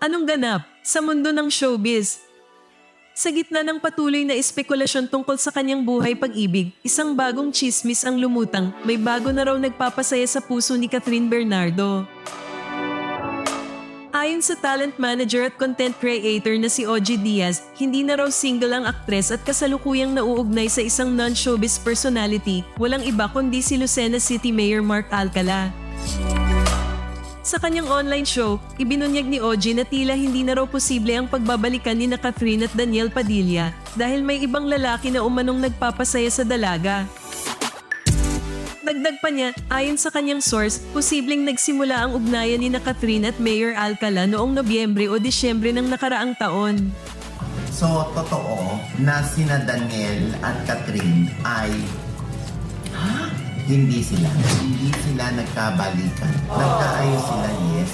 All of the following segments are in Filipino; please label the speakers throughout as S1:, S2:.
S1: Anong ganap sa mundo ng showbiz? Sa gitna ng patuloy na espekulasyon tungkol sa kanyang buhay pag-ibig, isang bagong chismis ang lumutang, may bago na raw nagpapasaya sa puso ni Catherine Bernardo. Ayon sa talent manager at content creator na si Oji Diaz, hindi na raw single ang aktres at kasalukuyang nauugnay sa isang non-showbiz personality, walang iba kundi si Lucena City Mayor Mark Alcala. Sa kanyang online show, ibinunyag ni Oji na tila hindi na raw posible ang pagbabalikan ni na Catherine at Daniel Padilla dahil may ibang lalaki na umanong nagpapasaya sa dalaga. Dagdag pa niya, ayon sa kanyang source, posibleng nagsimula ang ugnayan ni na Catherine at Mayor Alcala noong Nobyembre o Disyembre ng nakaraang taon.
S2: So, totoo na sina Daniel at Catherine ay hindi sila. Hindi sila nagkabalikan. Nagkaayos sila, yes.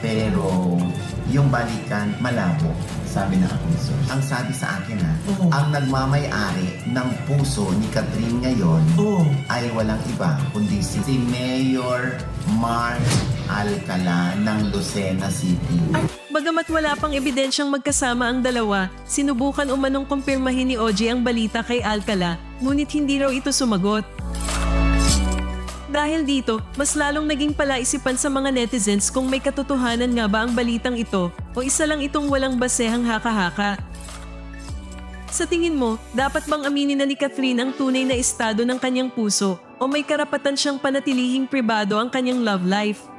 S2: Pero yung balikan, malabo. Sabi na akong source. Ang sabi sa akin ha,
S3: Oo.
S2: ang nagmamayari ng puso ni Catherine ngayon
S3: Oo.
S2: ay walang iba kundi si, si Mayor Mark Alcala ng Lucena City.
S1: Bagamat wala pang ebidensyang magkasama ang dalawa, sinubukan umanong kumpirmahin ni Oji ang balita kay Alcala, ngunit hindi raw ito sumagot. Dahil dito, mas lalong naging palaisipan sa mga netizens kung may katotohanan nga ba ang balitang ito o isa lang itong walang basehang haka-haka. Sa tingin mo, dapat bang aminin na ni Catherine ang tunay na estado ng kanyang puso o may karapatan siyang panatilihing pribado ang kanyang love life?